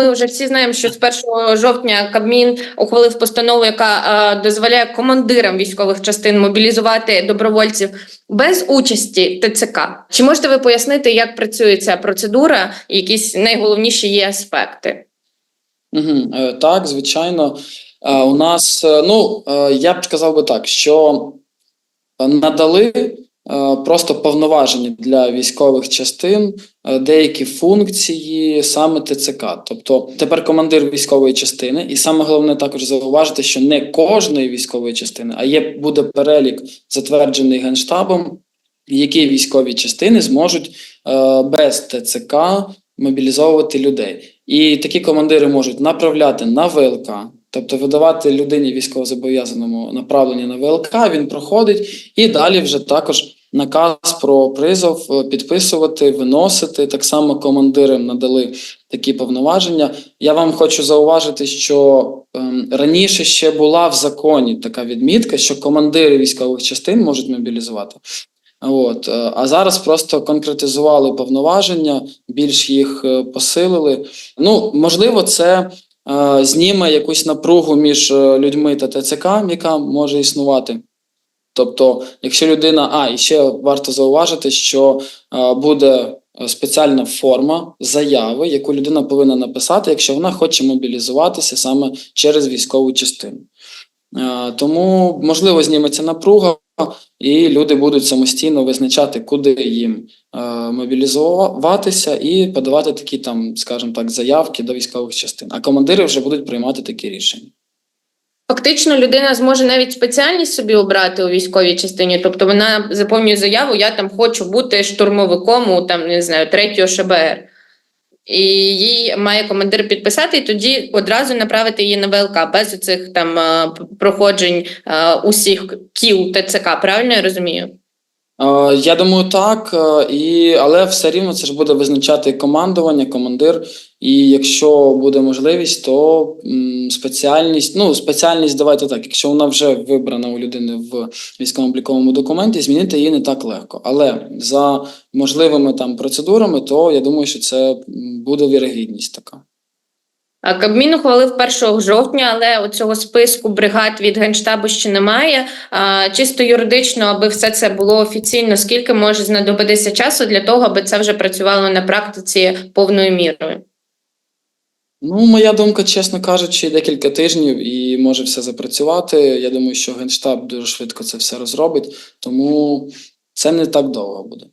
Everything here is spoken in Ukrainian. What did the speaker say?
Ми вже всі знаємо, що з 1 жовтня Кабмін ухвалив постанову, яка е, дозволяє командирам військових частин мобілізувати добровольців без участі ТЦК. Чи можете ви пояснити, як працює ця процедура, якісь найголовніші її аспекти? Угу, так, звичайно. Е, У нас, е, ну, я б сказав би так, що надали просто повноваження для військових частин е, деякі функції саме ТЦК. Тобто тепер командир військової частини, і саме головне також зауважити, що не кожної військової частини, а є буде перелік затверджений генштабом, які військові частини зможуть е, без ТЦК мобілізовувати людей. І такі командири можуть направляти на ВЛК, тобто видавати людині військовозобов'язаному направлення на ВЛК, він проходить, і далі вже також наказ про призов е, підписувати, виносити. Так само командирам надали такі повноваження. Я вам хочу зауважити, що ем, раніше ще була в законі така відмітка, що командири військових частин можуть мобілізувати. От, е, а зараз просто конкретизували повноваження, більш їх е, посилили. Ну, можливо, це е, зніме якусь напругу між людьми та ТЦК, яка може існувати. Тобто, якщо людина, а і ще варто зауважити, що е, буде е, спеціальна форма заяви, яку людина повинна написати, якщо вона хоче мобілізуватися саме через військову частину. Е, Тому можливо зніметься напруга, і люди будуть самостійно визначати, куди їм мобілізуватися, і подавати такі там, скажімо так, заявки до військових частин. А командири вже будуть приймати такі рішення. Фактично, людина зможе навіть спеціальність собі обрати у військовій частині. Тобто вона заповнює заяву, я там хочу бути штурмовиком у там не знаю третього ШБР. І їй має командир підписати, і тоді одразу направити її на ВЛК без цих там е, проходжень е, усіх кіл ТЦК. Правильно я розумію? Е, Я думаю, так, е, і, але все рівно це ж буде визначати командування, командир. І якщо буде можливість, то спеціальність, ну спеціальність, давайте так, якщо вона вже вибрана у людини в військовому обліковому документі, змінити її не так легко. Але за можливими там процедурами, то я думаю, що це буде вірогідність така. Кабмін ухвалив 1 жовтня, але цього списку бригад від генштабу ще немає. Чисто юридично, аби все це було офіційно, скільки може знадобитися часу для того, аби це вже працювало на практиці повною мірою. Ну, моя думка, чесно кажучи, декілька тижнів і може все запрацювати. Я думаю, що Генштаб дуже швидко це все розробить, тому це не так довго буде.